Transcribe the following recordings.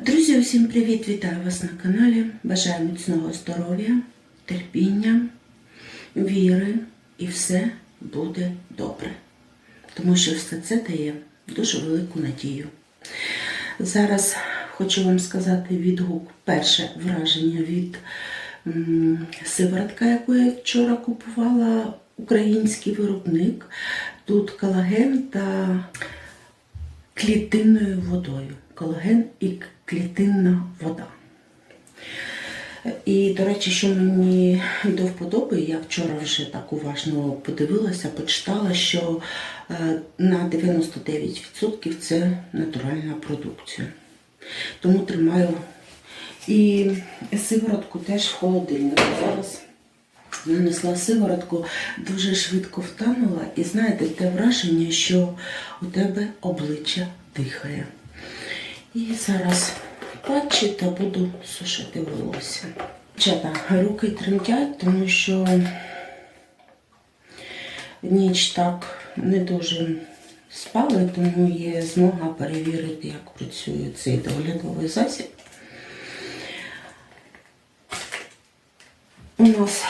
Друзі, усім привіт! Вітаю вас на каналі. Бажаю міцного здоров'я, терпіння, віри і все буде добре. Тому що все це дає дуже велику надію. Зараз хочу вам сказати відгук, перше враження від сиворотка, яку я вчора купувала, український виробник. Тут колаген та клітинною водою. Колаген і клітинна вода. І, до речі, що мені до вподоби, я вчора вже так уважно подивилася, почитала, що е, на 99% це натуральна продукція. Тому тримаю і сиворотку теж в холодильнику. Зараз нанесла сиворотку, дуже швидко втанула, і знаєте, те враження, що у тебе обличчя дихає. І зараз патчі та буду сушити волосся. Чата, руки тремтять, тому що ніч так не дуже спали, тому є змога перевірити, як працює цей доглядовий засіб. У нас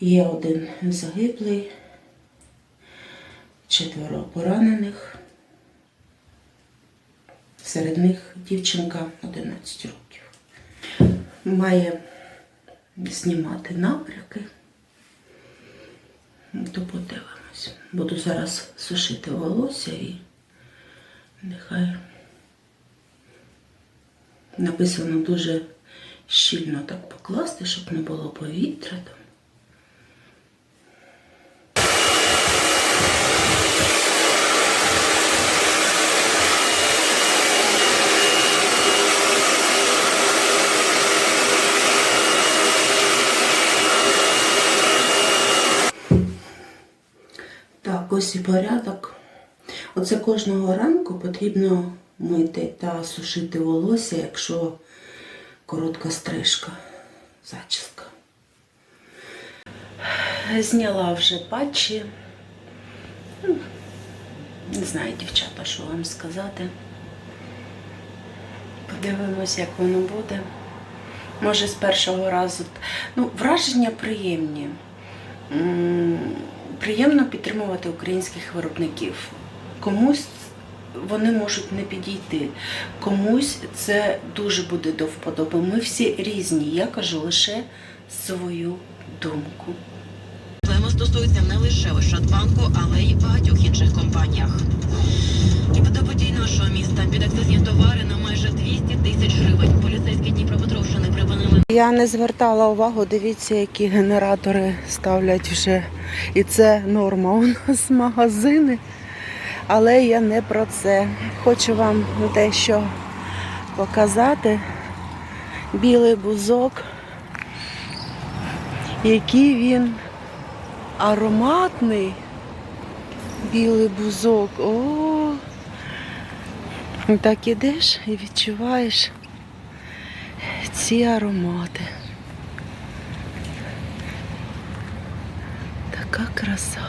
є один загиблий, четверо поранених. Серед них дівчинка 11 років. Має знімати напряки. То подивимось. Буду зараз сушити волосся і нехай написано дуже щільно так покласти, щоб не було повітря там. І порядок. Оце кожного ранку потрібно мити та сушити волосся, якщо коротка стрижка, зачіска. Зняла вже патчі. Ну, Не знаю, дівчата, що вам сказати. Подивимось, як воно буде. Може, з першого разу. Ну, враження приємні. Приємно підтримувати українських виробників. Комусь вони можуть не підійти, комусь це дуже буде до вподоби. Ми всі різні. Я кажу лише свою думку. Проблема стосується не лише Ощадбанку, але й багатьох інших компаніях. І водоподій нашого міста підакцизні товари на 200 тисяч гривень. Поліцейські Дніпропетровщини припинили Я не звертала увагу, дивіться, які генератори ставлять вже. І це норма у нас магазини. Але я не про це. Хочу вам дещо показати. Білий бузок, який він ароматний. Білий бузок. О! Так ідеш і відчуваєш ці аромати. Така краса.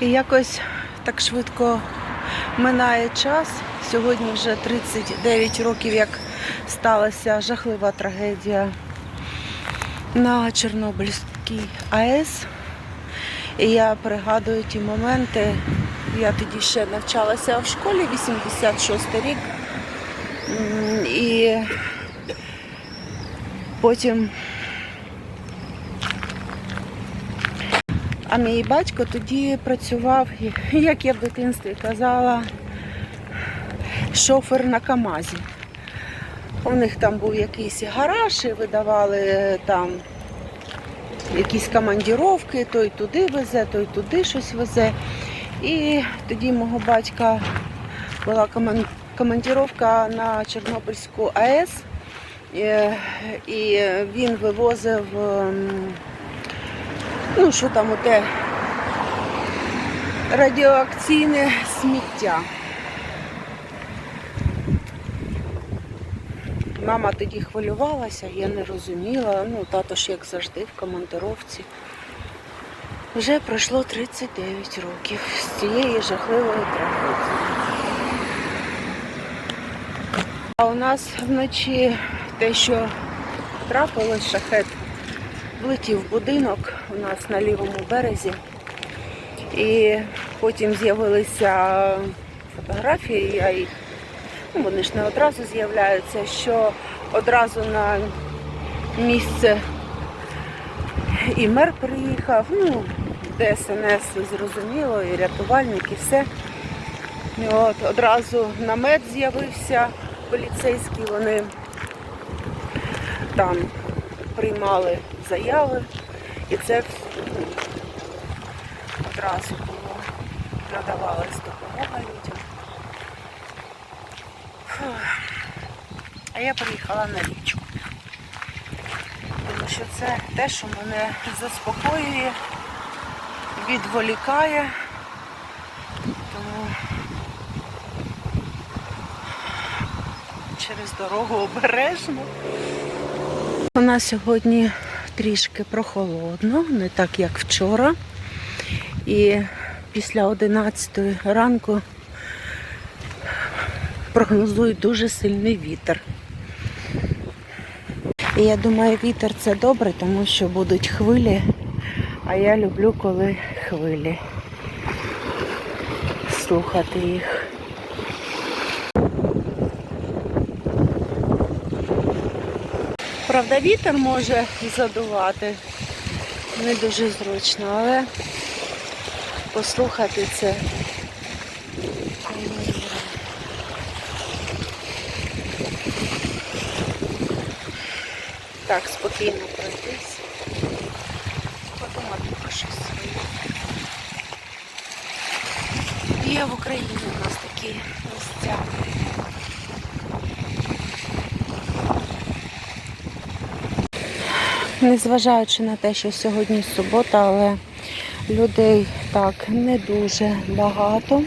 І якось так швидко минає час. Сьогодні вже 39 років, як сталася жахлива трагедія на Чорнобильській АЕС. І я пригадую ті моменти. Я тоді ще навчалася в школі, 86 рік. І потім. А мій батько тоді працював, як я в дитинстві казала, шофер на Камазі. У них там був якийсь гараж, і видавали е, там якісь командіровки, той туди везе, той туди щось везе. І тоді мого батька була командіровка на Чорнобильську АЕС, е, і він вивозив, ем, ну що там оте радіоакційне сміття. Мама тоді хвилювалася, я не розуміла. Ну, тато ж як завжди в командировці. Вже пройшло 39 років з цієї жахливої трагедії. А у нас вночі те, що трапилось, шахет влетів будинок у нас на лівому березі. І потім з'явилися фотографії, я їх, вони ж не одразу з'являються, що одразу на місце і мер приїхав, ну, ДСНС зрозуміло, і рятувальник, і все. І от, одразу намет з'явився поліцейський, вони там приймали заяви, і це одразу було надавалась допомога людям. А я приїхала на річку. Тому що це те, що мене заспокоює, відволікає. Тому через дорогу обережно. У нас сьогодні трішки прохолодно, не так як вчора. І після 11 ранку прогнозують дуже сильний вітер. І я думаю, вітер це добре, тому що будуть хвилі, а я люблю, коли хвилі. Слухати їх. Правда, вітер може задувати. Не дуже зручно, але послухати це. Так, спокійно пройтись. Подумати про щось своє. Є в Україні у нас такі місця. Незважаючи на те, що сьогодні субота, але людей так не дуже багато.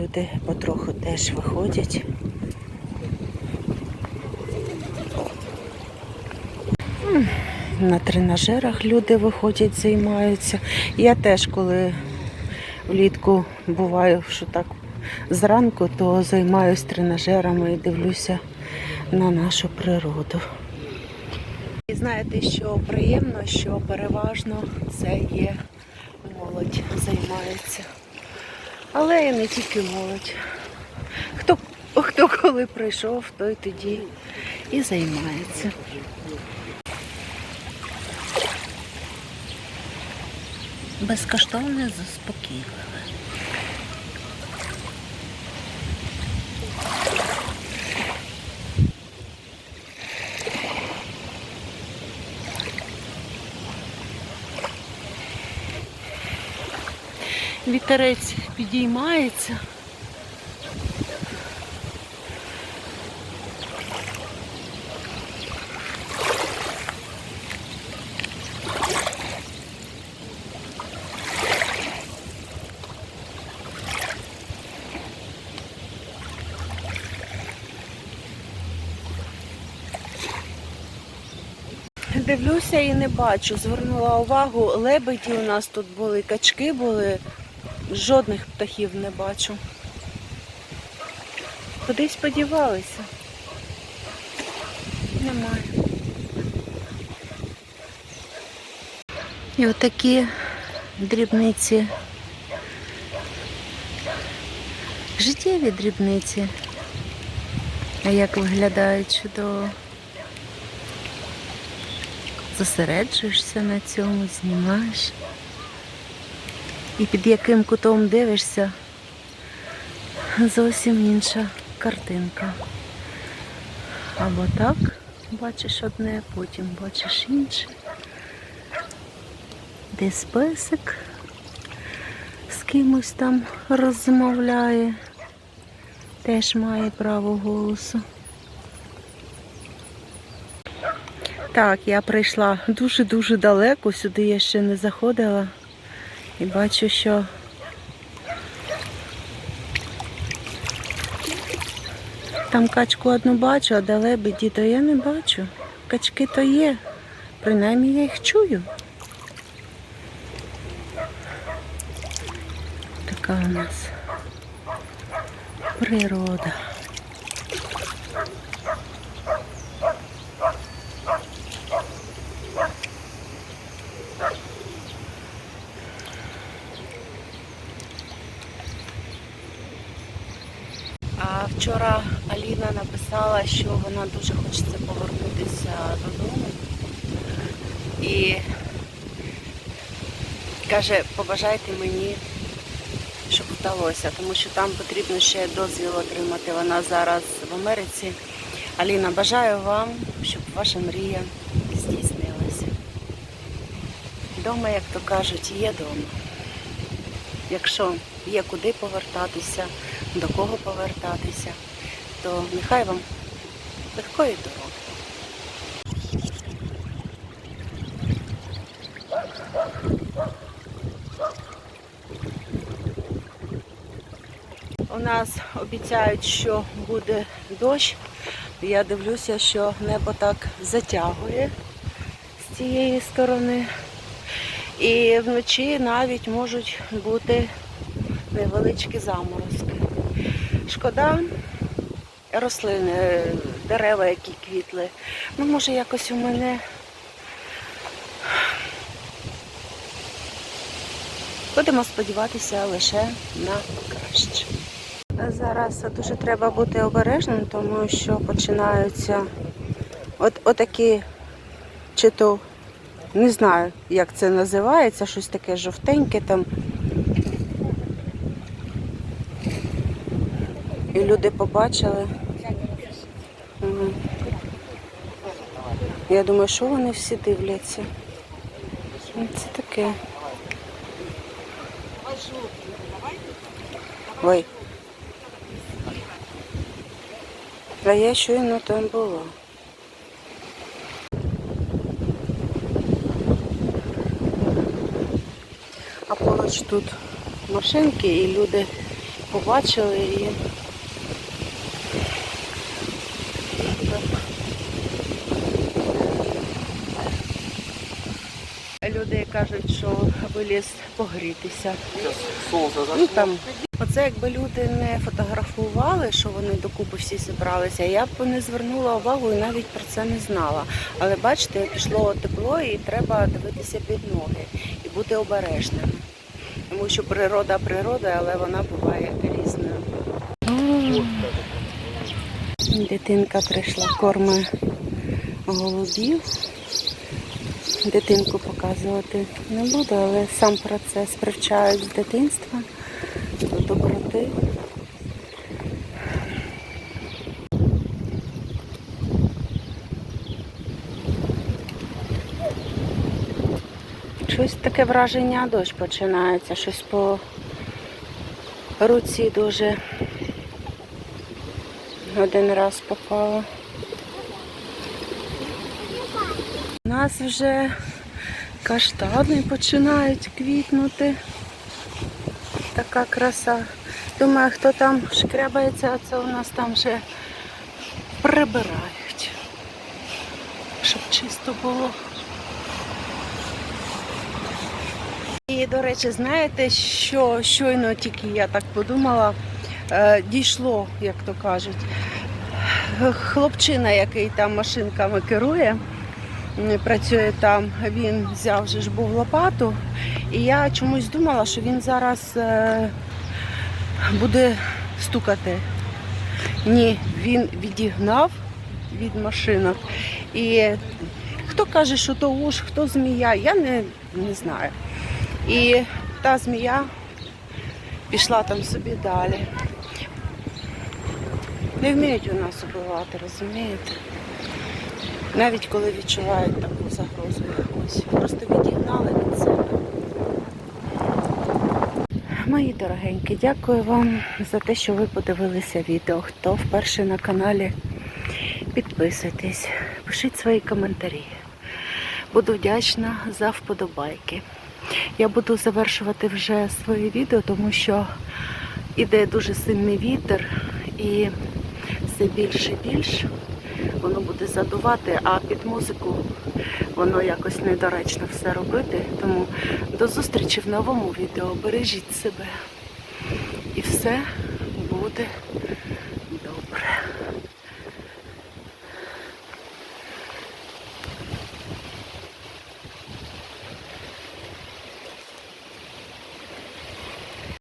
Люди потроху теж виходять. На тренажерах люди виходять, займаються. Я теж, коли влітку буваю, що так зранку, то займаюся тренажерами і дивлюся на нашу природу. І знаєте, що приємно, що переважно це є молодь займається. Але і не тільки молодь. Хто, коли прийшов, той тоді і займається. Безкоштовне заспокійливе. Вітерець підіймається. Дивлюся і не бачу. Звернула увагу, лебеді у нас тут були, качки були. Жодних птахів не бачу. Кудись подівалися. Немає. І отакі дрібниці. Життєві дрібниці. А як виглядають чудово. Зосереджуєшся на цьому, знімаєш. І під яким кутом дивишся, зовсім інша картинка. Або так бачиш одне, потім бачиш інше. Десь песик з кимось там розмовляє, теж має право голосу. Так, я прийшла дуже-дуже далеко, сюди я ще не заходила і бачу, що там качку одну бачу, а далебеді то я не бачу. Качки то є. Принаймні я їх чую. Така у нас природа. Вчора Аліна написала, що вона дуже хочеться повернутися додому. І каже, побажайте мені, щоб вдалося, тому що там потрібно ще дозвіл отримати. Вона зараз в Америці. Аліна, бажаю вам, щоб ваша мрія здійснилася. Дома, як то кажуть, є дома. Якщо є куди повертатися, до кого повертатися, то нехай вам легкої дороги. У нас обіцяють, що буде дощ. Я дивлюся, що небо так затягує з цієї сторони. І вночі навіть можуть бути невеличкі заморозки. Шкода рослини, дерева, які квітли. Ну, може, якось у мене будемо сподіватися лише на краще. Зараз дуже треба бути обережним, тому що починаються от, отакі чи то не знаю, як це називається, щось таке жовтеньке там. І люди побачили. Я думаю, що вони всі дивляться. Ну, Це таке. Ой. А я щойно там була. А поруч тут машинки і люди побачили і люди кажуть, що виліз погрітися. Ну, там. Оце якби люди не фотографували, що вони докупи всі зібралися, я б не звернула увагу і навіть про це не знала. Але бачите, пішло тепло і треба дивитися під ноги і бути обережними. Тому що природа природа, але вона буває Дитинка прийшла, корми голубів. Дитинку показувати не буду, але сам процес привчають з дитинства до доброти. Щось таке враження, дощ починається, щось по руці дуже один раз попало. У нас вже каштани починають квітнути. Така краса. Думаю, хто там шкрябається, а це у нас там вже прибирають. Щоб чисто було. І, до речі, знаєте, що щойно тільки я так подумала, дійшло, як то кажуть. Хлопчина, який там машинками керує, працює там, він взяв же ж був лопату. І я чомусь думала, що він зараз е, буде стукати. Ні, він відігнав від машинок. І хто каже, що то уж, хто змія, я не, не знаю. І та змія пішла там собі далі. Не вміють у нас убивати, розумієте? Навіть коли відчувають таку загрозу якусь. Просто відігнали від себе. Мої дорогенькі, дякую вам за те, що ви подивилися відео. Хто вперше на каналі, підписуйтесь, пишіть свої коментарі. Буду вдячна за вподобайки. Я буду завершувати вже своє відео, тому що іде дуже сильний вітер і все більше і більше. Воно буде задувати, а під музику воно якось недоречно все робити. Тому до зустрічі в новому відео. Бережіть себе. І все буде